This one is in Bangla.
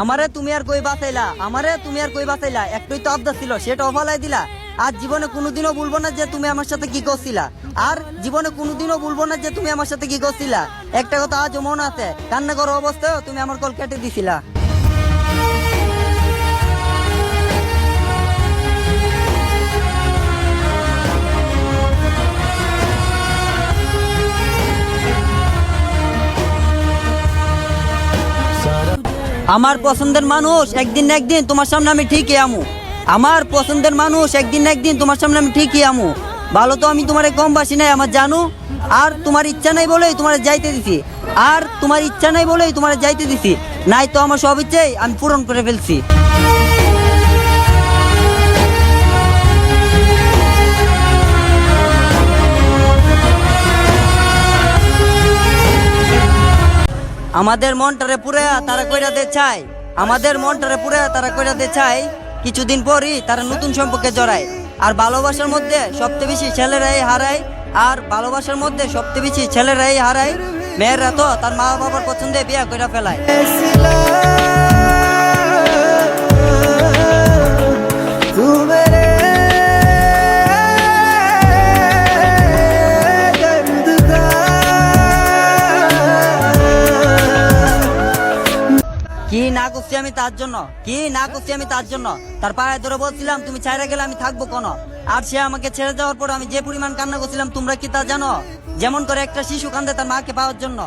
আমারে তুমি আর কই বাঁচাইলা আমারে তুমি আর কই বাঁচাইলা একটাই তো আবদা ছিল, সেটা অফালাই দিলা। আর জীবনে কোনোদিনও বলব না যে তুমি আমার সাথে কি করছিলা। আর জীবনে কোনোদিনও বলব না যে তুমি আমার সাথে কি করছিলা। একটা কথা আজও মনে আছে কান্না করো অবস্থায় তুমি আমার কল কেটে দিছিলা। আমার পছন্দের মানুষ একদিন না একদিন তোমার সামনে আমি ঠিকই আমু। আমার পছন্দের মানুষ একদিন একদিন তোমার সামনে আমি ঠিকই আমু। ভালো তো আমি তোমার কম বাসি নাই, আমার জানো। আর তোমার ইচ্ছা নাই বলেই তোমার যাইতে দিছি। আর তোমার ইচ্ছা নাই বলেই তোমার যাইতে দিছি। নাই তো আমার সব ইচ্ছাই আমি পূরণ করে ফেলছি। আমাদের মনটারে পুরে তারা কইরা দে চাই আমাদের মনটারে পুরে তারা কইরা দে চাই কিছুদিন পরই তারা নতুন সম্পর্কে জড়ায়। আর ভালোবাসার মধ্যে সবচেয়ে বেশি ছেলেরাই হারায়। আর ভালোবাসার মধ্যে সবচেয়ে বেশি ছেলেরাই হারায়। মেয়েরা তো তার মা বাবার পছন্দে বিয়া করে ফেলায়। কি না করছি আমি তার জন্য? কি না করছি আমি তার জন্য? তার পায়ে ধরে বলছিলাম, তুমি ছাইরা গেলে আমি থাকব কোনো? আর সে আমাকে ছেড়ে যাওয়ার পর আমি যে পরিমাণ কান্না করছিলাম, তোমরা কি তা জানো? যেমন করে একটা শিশু কান্দে তার মাকে পাওয়ার জন্য।